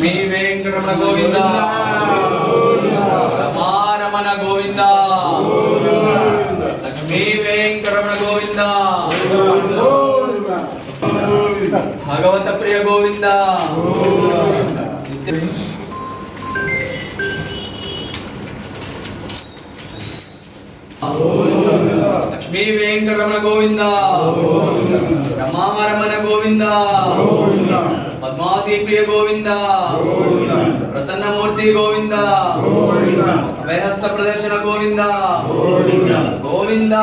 మీ వెంకటరమణ గోవింద. రమారమణ గోవింద. మీ వెంకటరమణ గోవింద. భగవత ప్రియ Govinda. Oh Lakshmi Venkataramana Govinda. రమారమణ Govinda. Padmavati ప్రియ గోవింద. ప్రసన్నమూర్తి గోవింద. అభయహస్త ప్రదర్శన గోవింద. గోవింద.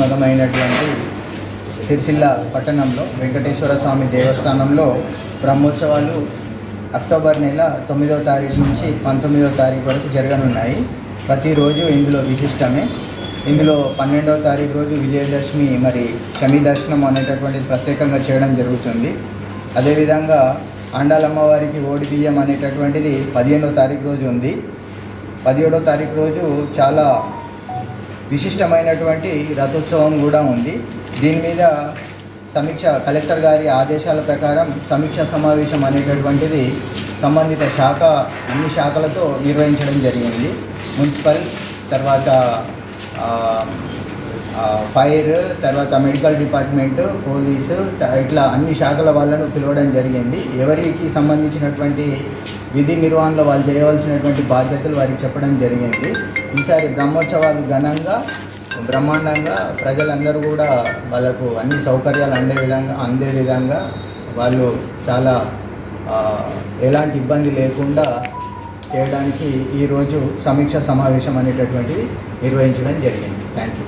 మతమైనటువంటి సిరిసిల్ల పట్టణంలో వెంకటేశ్వర స్వామి దేవస్థానంలో బ్రహ్మోత్సవాలు అక్టోబర్ నెల తొమ్మిదవ తారీఖు నుంచి పంతొమ్మిదవ తారీఖు వరకు జరగనున్నాయి. ప్రతిరోజు ఇందులో విశిష్టమే. ఇందులో పన్నెండవ తారీఖు రోజు విజయదశమి మరి శమి దర్శనం అనేటటువంటిది ప్రత్యేకంగా చేయడం జరుగుతుంది. అదేవిధంగా ఆండాలమ్మవారికి ఓడి బియ్యం అనేటటువంటిది పదిహేనవ తారీఖు రోజు ఉంది. పదిహేడో తారీఖు రోజు చాలా విశిష్టమైనటువంటి రథోత్సవం కూడా ఉంది. దీని మీద సమీక్ష కలెక్టర్ గారి ఆదేశాల ప్రకారం సమీక్ష సమావేశం అనేటటువంటిది సంబంధిత శాఖ అన్ని శాఖలతో నిర్వహించడం జరిగింది. మున్సిపల్ తర్వాత ఫైర్ తర్వాత మెడికల్ డిపార్ట్మెంట్ పోలీసు ఇట్లా అన్ని శాఖల వాళ్ళను పిలవడం జరిగింది. ఎవరికి సంబంధించినటువంటి విధి నిర్వహణలో వాళ్ళు చేయవలసినటువంటి బాధ్యతలు వారికి చెప్పడం జరిగింది. ఈసారి బ్రహ్మోత్సవాలు ఘనంగా బ్రహ్మాండంగా ప్రజలందరూ కూడా వాళ్ళకు అన్ని సౌకర్యాలు అందే విధంగా అందే విధంగా వాళ్ళు చాలా ఎలాంటి ఇబ్బంది లేకుండా చేయడానికి ఈరోజు సమీక్ష సమావేశం అనేటటువంటిది నిర్వహించడం జరిగింది. Thank you